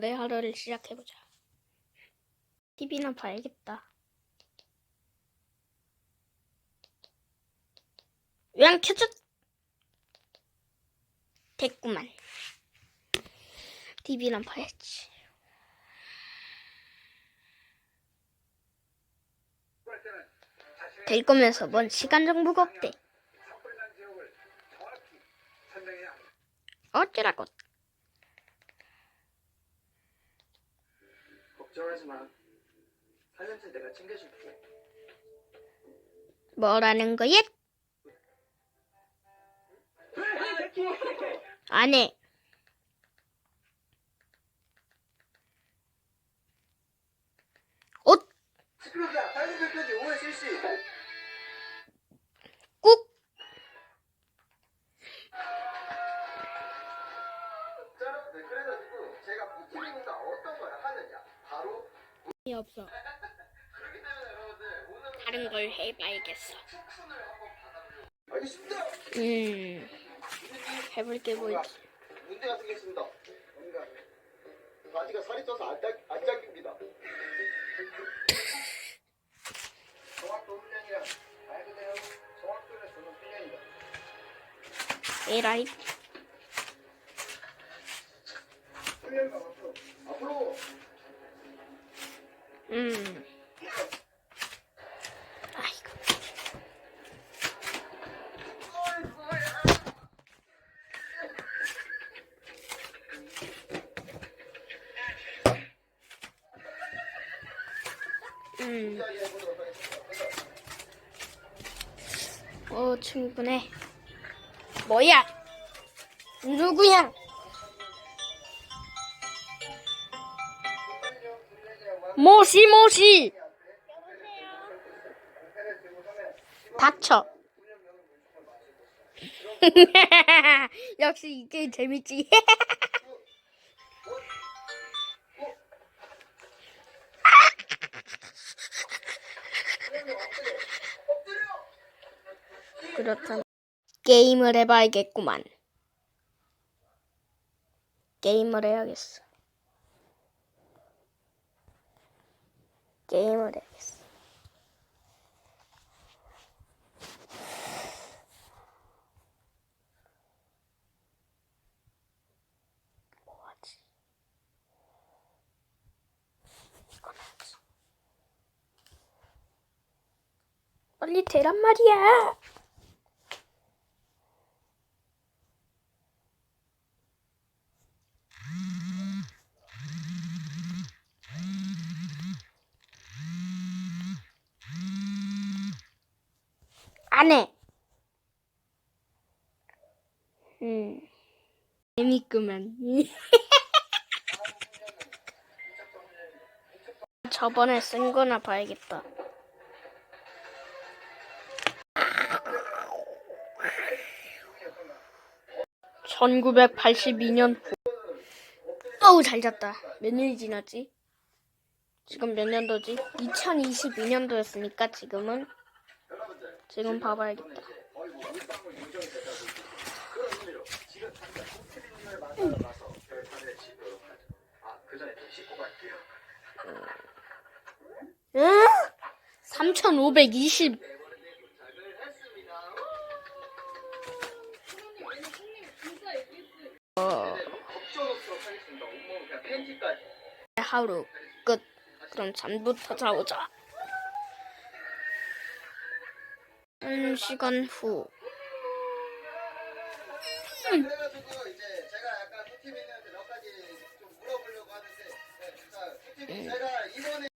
내 하루를 시작해보자. TV나 봐야겠다. 왜 안 켜져? 됐구만. TV나 봐야지. 될 거면서 뭔 시간 정보가 없대. 어쩌라고. 걱정하지 마. 살면서 내가 챙겨줄게. 뭐라는 거야? 안 해. 옷 시끄럽다. 빨리 펼쳐지. 5월 실시. 없어. 여러분들 오늘 다른 걸 해봐야겠어. 알겠습니다. 음, 해볼 게뭐 있지? 문제가 생겼습니다. 뭔가 바지가 살이 쪄서 안, 딱, 안 잠깁니다. 정확도 훈련이란 말 그대로 정확도를 주는 훈련이다. 에라이. 훈련가 앞으로 앞으로 음. 음. 어, 충분해. 뭐야? 누구야? 모시, 모시! 닥쳐. 역시 이게 재밌지. 그렇다면 게임을 해봐야겠구만. 게임을 해야겠어. 게임을 해야겠어. 빨리 되란 말이야. 안 해. 음. 재밌구만. 저번에 쓴 거나 봐야겠다. (1982년) 후 어우 잘 잤다 몇 년이 지났지 지금 몇 년도지 2022년도였으니까 지금은 지금 봐봐야겠다. 응? 3520 도착을 했습니다. 걱정없도록 하겠습니다. 온몸 그냥 팬티까지. 하루 끝 그럼 잠부터 자보자 한 시간 후. 자, 그